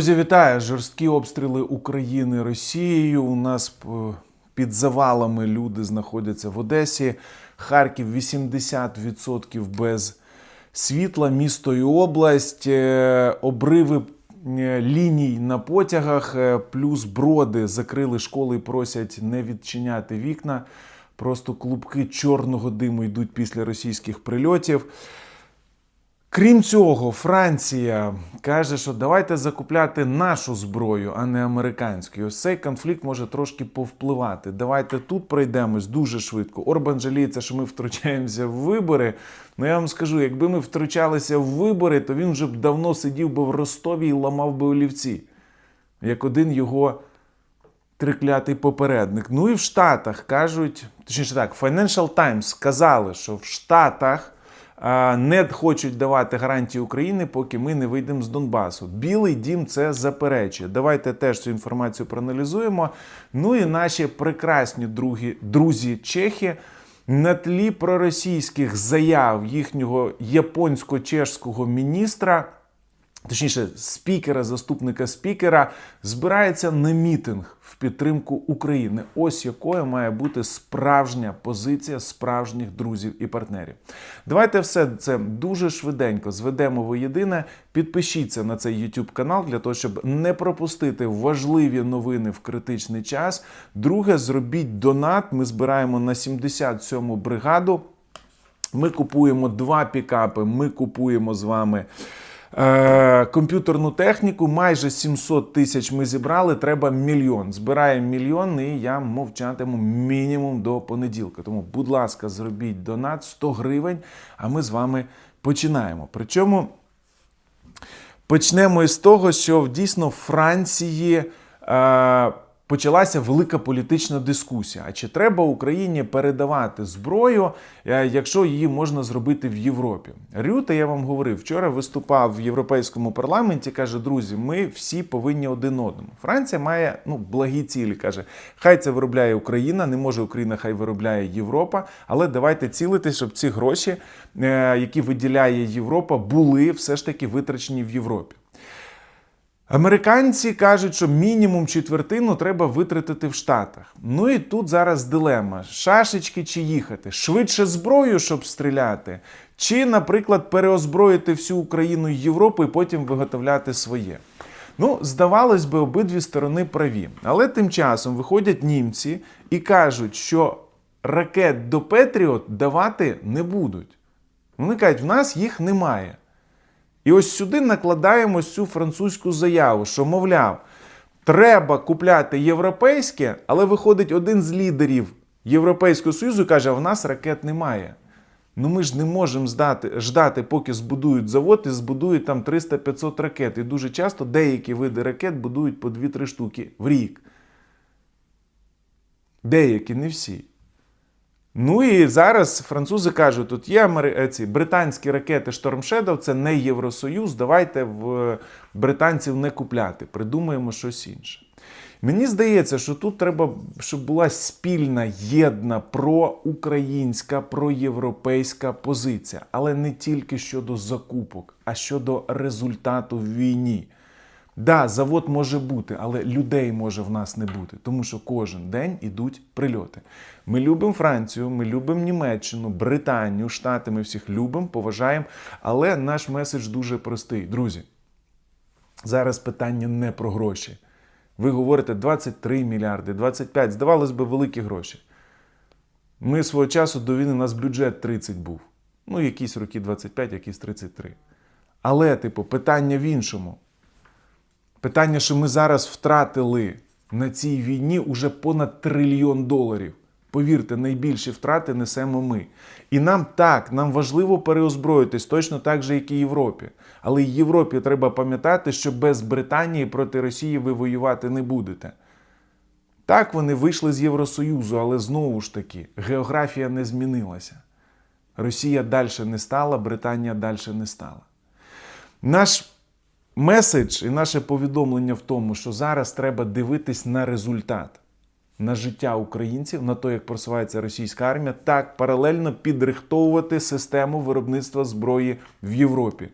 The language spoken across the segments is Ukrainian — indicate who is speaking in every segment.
Speaker 1: Друзі, вітаю! Жорсткі обстріли України Росією. У нас е, під завалами люди знаходяться в Одесі. Харків 80% без світла, місто і область, Е, обриви е, ліній на потягах, плюс броди закрили школи і просять не відчиняти вікна. Просто клубки чорного диму йдуть після російських прильотів. Крім цього, Франція каже, що давайте закупляти нашу зброю, а не американську. І Ось цей конфлікт може трошки повпливати. Давайте тут пройдемось дуже швидко. Орбан жаліється, що ми втручаємося в вибори. Ну я вам скажу, якби ми втручалися в вибори, то він вже б давно сидів би в Ростові і ламав би олівці, як один його триклятий попередник. Ну і в Штатах кажуть, точніше так, Financial Times сказали, що в Штатах не хочуть давати гарантії України, поки ми не вийдемо з Донбасу. Білий дім це заперечує. Давайте теж цю інформацію проаналізуємо. Ну і наші прекрасні другі, друзі чехи. На тлі проросійських заяв їхнього японсько-чешського міністра точніше, спікера, заступника спікера, збирається на мітинг в підтримку України. Ось якою має бути справжня позиція справжніх друзів і партнерів. Давайте все це дуже швиденько зведемо воєдине. Підпишіться на цей YouTube канал для того, щоб не пропустити важливі новини в критичний час. Друге, зробіть донат. Ми збираємо на 77-му бригаду. Ми купуємо два пікапи. Ми купуємо з вами. Е, комп'ютерну техніку майже 700 тисяч ми зібрали. Треба мільйон. Збираємо мільйон, і я мовчатиму мінімум до понеділка. Тому, будь ласка, зробіть донат 100 гривень. А ми з вами починаємо. Причому почнемо із того, що дійсно в Франції. Е, Почалася велика політична дискусія. А чи треба Україні передавати зброю, е, якщо її можна зробити в Європі? Рюта, я вам говорив, вчора виступав в європейському парламенті. каже: друзі, ми всі повинні один одному. Франція має ну благі цілі. каже: хай це виробляє Україна, не може Україна, хай виробляє Європа. Але давайте цілити, щоб ці гроші, е, які виділяє Європа, були все ж таки витрачені в Європі. Американці кажуть, що мінімум четвертину треба витратити в Штатах. Ну і тут зараз дилема: шашечки чи їхати, швидше зброю, щоб стріляти, чи, наприклад, переозброїти всю Україну і Європу і потім виготовляти своє. Ну, здавалось би, обидві сторони праві. Але тим часом виходять німці і кажуть, що ракет до Петріот давати не будуть. Вони кажуть, в нас їх немає. І ось сюди накладаємо цю французьку заяву, що, мовляв, треба купляти європейське, але виходить один з лідерів Європейського Союзу і каже, в нас ракет немає. Ну ми ж не можемо здати, ждати, поки збудують завод і збудують там 300-500 ракет. І дуже часто деякі види ракет будують по 2-3 штуки в рік. Деякі, не всі. Ну і зараз французи кажуть, тут є ці британські ракети Shadow, це не Євросоюз. Давайте в британців не купляти, придумаємо щось інше. Мені здається, що тут треба, щоб була спільна, єдна проукраїнська, проєвропейська позиція, але не тільки щодо закупок, а щодо результату в війні. Да, завод може бути, але людей може в нас не бути, тому що кожен день ідуть прильоти. Ми любимо Францію, ми любимо Німеччину, Британію, Штати. Ми всіх любимо, поважаємо. Але наш меседж дуже простий. Друзі, зараз питання не про гроші. Ви говорите 23 мільярди, 25, здавалось би, великі гроші. Ми свого часу до війни у нас бюджет 30 був. Ну, якісь роки 25, якісь 33. Але, типу, питання в іншому. Питання, що ми зараз втратили на цій війні уже понад трильйон доларів. Повірте, найбільші втрати несемо ми. І нам так, нам важливо переозброїтись, точно так же, як і Європі. Але Європі треба пам'ятати, що без Британії проти Росії ви воювати не будете. Так, вони вийшли з Євросоюзу, але знову ж таки, географія не змінилася. Росія далі не стала, Британія далі не стала. Наш меседж і наше повідомлення в тому, що зараз треба дивитись на результат, на життя українців, на те, як просувається російська армія, так паралельно підрихтовувати систему виробництва зброї в Європі.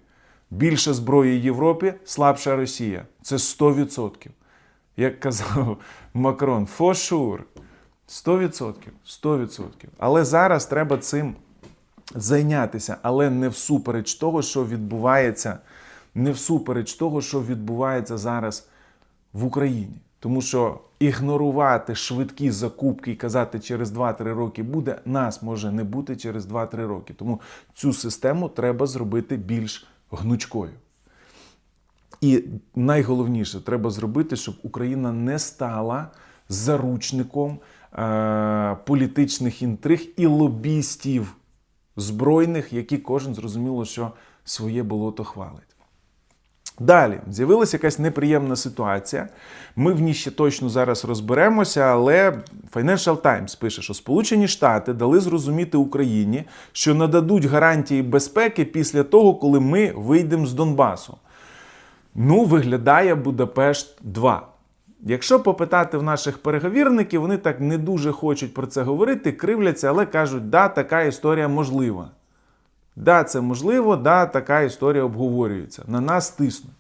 Speaker 1: Більше зброї Європі, слабша Росія. Це 100%. Як казав Макрон, for sure. 100%. 100%. Але зараз треба цим зайнятися, але не всупереч того, що відбувається, не всупереч того, що відбувається зараз в Україні. Тому що ігнорувати швидкі закупки і казати через 2-3 роки буде, нас може не бути через 2-3 роки. Тому цю систему треба зробити більш гнучкою. І найголовніше треба зробити, щоб Україна не стала заручником е- політичних інтриг і лобістів збройних, які кожен зрозуміло, що своє болото хвалить. Далі з'явилася якась неприємна ситуація. Ми в ній ще точно зараз розберемося, але Financial Times пише, що Сполучені Штати дали зрозуміти Україні, що нададуть гарантії безпеки після того, коли ми вийдемо з Донбасу. Ну, виглядає Будапешт 2. Якщо попитати в наших переговірників, вони так не дуже хочуть про це говорити, кривляться, але кажуть, да, така історія можлива. Да, це можливо, да, така історія обговорюється. На нас тиснуть.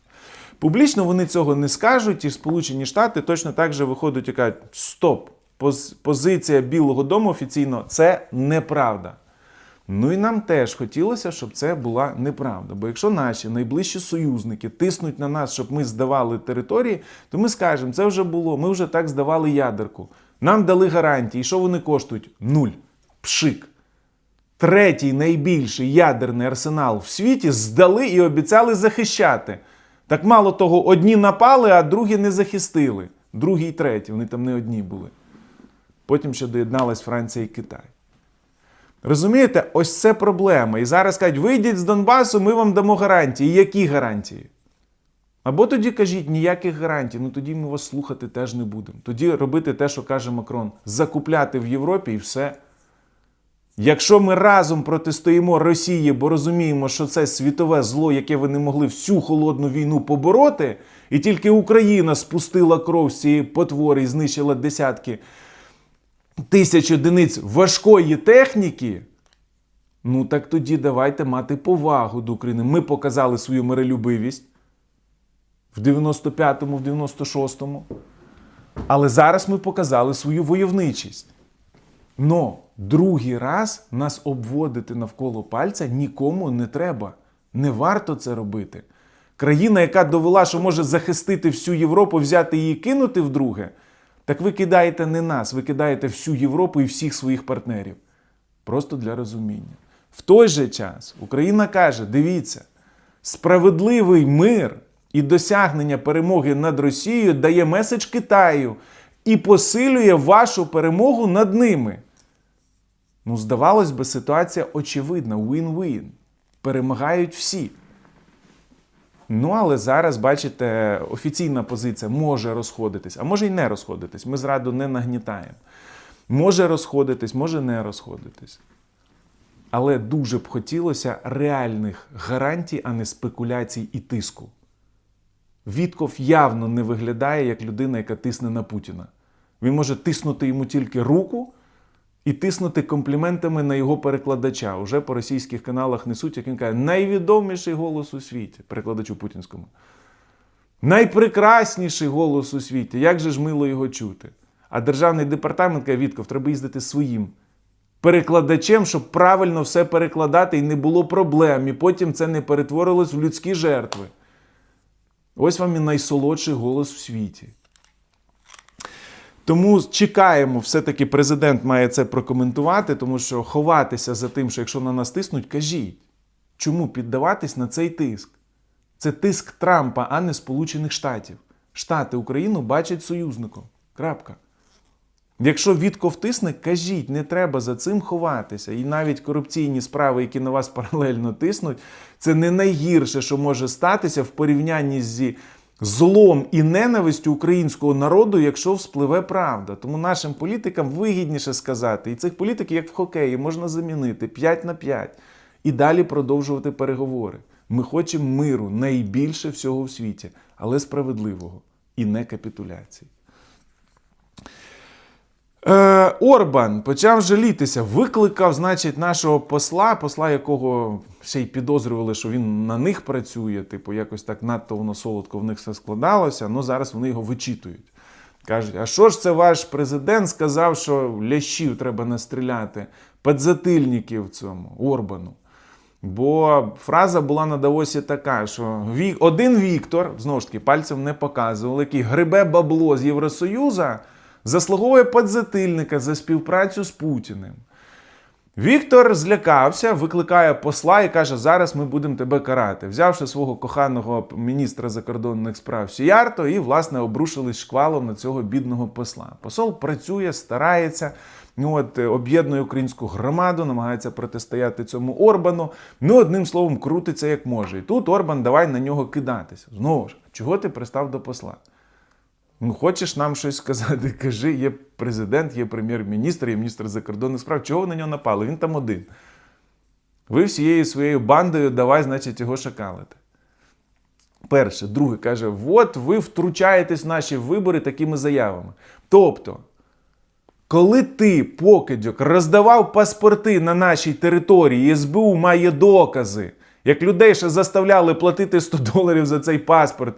Speaker 1: Публічно вони цього не скажуть, і Сполучені Штати точно так же виходять і кажуть: стоп, позиція Білого Дому офіційно це неправда. Ну і нам теж хотілося, щоб це була неправда. Бо якщо наші найближчі союзники тиснуть на нас, щоб ми здавали території, то ми скажемо, це вже було, ми вже так здавали ядерку. Нам дали гарантії. Що вони коштують? Нуль. Пшик. Третій найбільший ядерний арсенал в світі здали і обіцяли захищати. Так мало того, одні напали, а другі не захистили. Другі і треті, вони там не одні були. Потім ще доєдналась Франція і Китай. Розумієте, ось це проблема. І зараз кажуть, вийдіть з Донбасу, ми вам дамо гарантії. Які гарантії? Або тоді кажіть ніяких гарантій, ну тоді ми вас слухати теж не будемо. Тоді робити те, що каже Макрон, закупляти в Європі і все. Якщо ми разом протистоїмо Росії, бо розуміємо, що це світове зло, яке ви не могли всю холодну війну побороти, і тільки Україна спустила кров з цієї потвори і знищила десятки тисяч одиниць важкої техніки, ну так тоді давайте мати повагу до України. Ми показали свою миролюбивість в 95-му, в 96-му. Але зараз ми показали свою войовничість. Но другий раз нас обводити навколо пальця нікому не треба. Не варто це робити. Країна, яка довела, що може захистити всю Європу, взяти її і кинути вдруге, так ви кидаєте не нас, ви кидаєте всю Європу і всіх своїх партнерів. Просто для розуміння. В той же час Україна каже: дивіться, справедливий мир і досягнення перемоги над Росією дає меседж Китаю і посилює вашу перемогу над ними. Ну, здавалось би, ситуація очевидна, win-win. Перемагають всі. Ну, але зараз, бачите, офіційна позиція може розходитись, а може й не розходитись. Ми зраду не нагнітаємо. Може розходитись, може не розходитись. Але дуже б хотілося реальних гарантій, а не спекуляцій і тиску. Вітков явно не виглядає як людина, яка тисне на Путіна. Він може тиснути йому тільки руку і тиснути компліментами на його перекладача. Уже по російських каналах несуть, як він каже, найвідоміший голос у світі, перекладачу путінському. Найпрекрасніший голос у світі. Як же ж мило його чути? А державний департамент каже, Вітков, треба їздити своїм перекладачем, щоб правильно все перекладати і не було проблем. І потім це не перетворилось в людські жертви. Ось вам і найсолодший голос в світі. Тому чекаємо, все-таки президент має це прокоментувати, тому що ховатися за тим, що якщо на нас тиснуть, кажіть, чому піддаватись на цей тиск? Це тиск Трампа, а не Сполучених Штатів. Штати Україну бачать союзником. Крапка. Якщо Вітков тисне, кажіть, не треба за цим ховатися. І навіть корупційні справи, які на вас паралельно тиснуть, це не найгірше, що може статися в порівнянні зі злом і ненавистю українського народу, якщо вспливе правда. Тому нашим політикам вигідніше сказати, і цих політиків, як в хокеї, можна замінити 5 на 5 і далі продовжувати переговори. Ми хочемо миру найбільше всього в світі, але справедливого і не капітуляції. Е, Орбан почав жалітися, викликав, значить, нашого посла, посла, якого ще й підозрювали, що він на них працює, типу, якось так надто воно солодко в них все складалося. Ну зараз вони його вичитують. Кажуть, а що ж це ваш президент сказав, що лящів треба настріляти, підзатильників цьому Орбану? Бо фраза була на Давосі така, що один Віктор, знову ж таки, пальцем не показували, який грибе бабло з Євросоюза, заслуговує подзатильника за співпрацю з Путіним. Віктор злякався, викликає посла і каже: зараз ми будемо тебе карати. Взявши свого коханого міністра закордонних справ Сіярто, і, власне, обрушились шквалом на цього бідного посла. Посол працює, старається. Ну, от, об'єднує українську громаду, намагається протистояти цьому Орбану. Ну, одним словом, крутиться як може. І тут Орбан давай на нього кидатися. Знову ж, чого ти пристав до посла? Ну, хочеш нам щось сказати, кажи, є президент, є прем'єр-міністр, є міністр закордонних справ. Чого на нього напали? Він там один. Ви всією своєю бандою давай, значить, його шакалити. Перше. Друге, каже, от ви втручаєтесь в наші вибори такими заявами. Тобто, коли ти, покидьок, роздавав паспорти на нашій території, СБУ має докази, як людей ще заставляли платити 100 доларів за цей паспорт,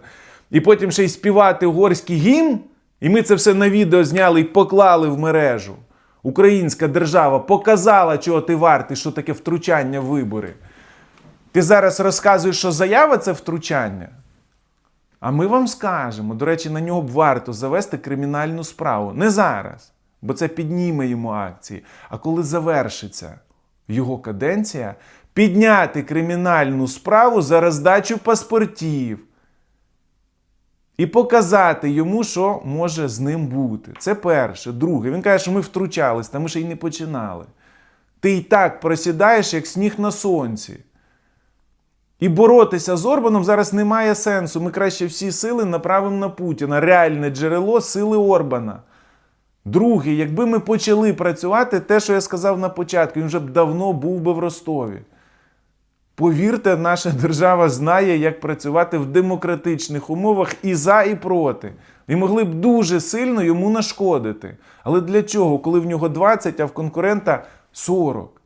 Speaker 1: і потім ще й співати угорський гімн, і ми це все на відео зняли і поклали в мережу. Українська держава показала, чого ти вартий, що таке втручання в вибори. Ти зараз розказуєш, що заява це втручання. А ми вам скажемо, до речі, на нього б варто завести кримінальну справу. Не зараз, бо це підніме йому акції. А коли завершиться його каденція, підняти кримінальну справу за роздачу паспортів і показати йому, що може з ним бути. Це перше. Друге, він каже, що ми втручались, та ми ще й не починали. Ти і так просідаєш, як сніг на сонці. І боротися з Орбаном зараз немає сенсу. Ми краще всі сили направимо на Путіна. Реальне джерело сили Орбана. Друге, якби ми почали працювати, те, що я сказав на початку, він вже б давно був би в Ростові. Повірте, наша держава знає, як працювати в демократичних умовах і за, і проти. І могли б дуже сильно йому нашкодити. Але для чого, коли в нього 20, а в конкурента 40?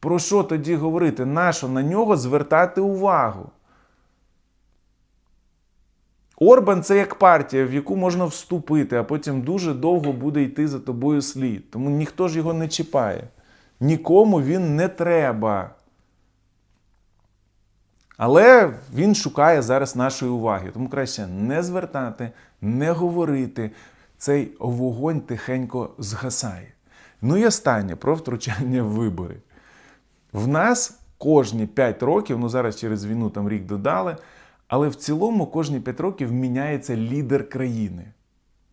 Speaker 1: Про що тоді говорити? Нащо на нього звертати увагу? Орбан це як партія, в яку можна вступити, а потім дуже довго буде йти за тобою слід. Тому ніхто ж його не чіпає. Нікому він не треба. Але він шукає зараз нашої уваги. Тому краще не звертати, не говорити. Цей вогонь тихенько згасає. Ну і останнє про втручання в вибори. В нас кожні 5 років, ну зараз через війну там рік додали, але в цілому кожні 5 років міняється лідер країни.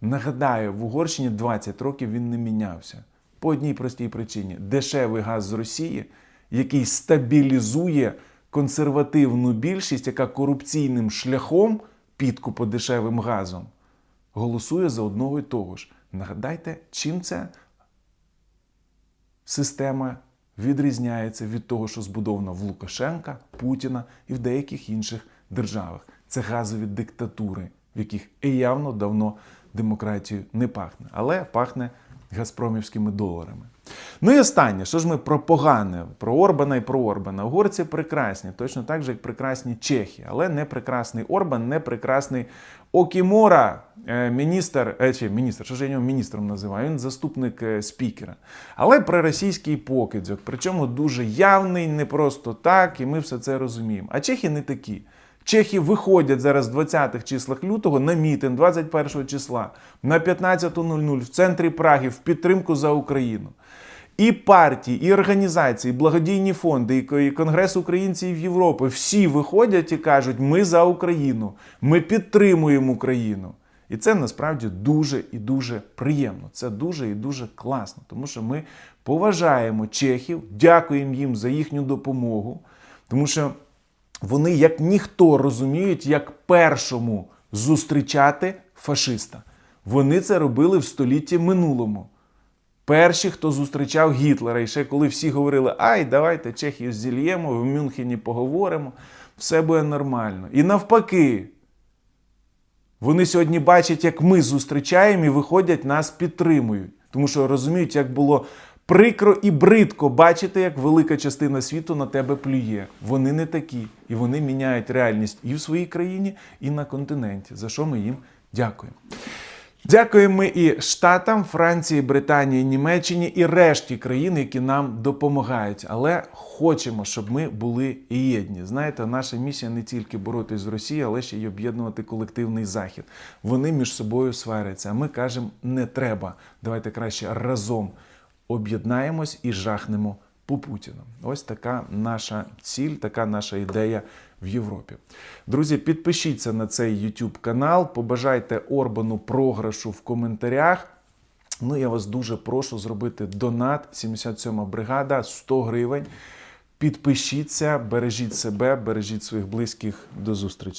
Speaker 1: Нагадаю, в Угорщині 20 років він не мінявся. По одній простій причині: дешевий газ з Росії, який стабілізує консервативну більшість, яка корупційним шляхом підкупу дешевим газом голосує за одного і того ж. Нагадайте, чим ця система відрізняється від того, що збудовано в Лукашенка, Путіна і в деяких інших державах. Це газові диктатури, в яких явно давно демократією не пахне, але пахне газпромівськими доларами. Ну і останнє, що ж ми про погане, про Орбана і про Орбана. Угорці прекрасні, точно так же, як прекрасні чехи, але не прекрасний Орбан, не прекрасний Окімора, е, міністр, е, чи міністр, що ж я його міністром називаю, він заступник е, спікера. Але проросійський покидьок, причому дуже явний, не просто так, і ми все це розуміємо. А чехи не такі. Чехи виходять зараз в 20-х числах лютого на мітинг 21 числа на 15.00 в центрі Праги в підтримку за Україну. І партії, і організації, і благодійні фонди, і Конгрес українців Європи всі виходять і кажуть: ми за Україну, ми підтримуємо Україну. І це насправді дуже і дуже приємно. Це дуже і дуже класно, тому що ми поважаємо чехів, дякуємо їм за їхню допомогу, тому що вони як ніхто розуміють, як першому зустрічати фашиста. Вони це робили в столітті минулому. Перші, хто зустрічав Гітлера, і ще коли всі говорили, ай, давайте Чехію зільємо, в Мюнхені поговоримо, все буде нормально. І навпаки, вони сьогодні бачать, як ми зустрічаємо і виходять, нас підтримують. Тому що розуміють, як було прикро і бридко бачити, як велика частина світу на тебе плює. Вони не такі, і вони міняють реальність і в своїй країні, і на континенті. За що ми їм дякуємо. Дякуємо ми і Штатам, Франції, Британії, Німеччині і решті країн, які нам допомагають. Але хочемо, щоб ми були єдні. Знаєте, наша місія не тільки боротись з Росією, але ще й об'єднувати колективний захід. Вони між собою сваряться. А ми кажемо, не треба. Давайте краще разом об'єднаємось і жахнемо по Путіну. Ось така наша ціль, така наша ідея в Європі. Друзі, підпишіться на цей YouTube канал, побажайте Орбану програшу в коментарях. Ну, я вас дуже прошу зробити донат 77 бригада 100 гривень. Підпишіться, бережіть себе, бережіть своїх близьких. До зустрічі.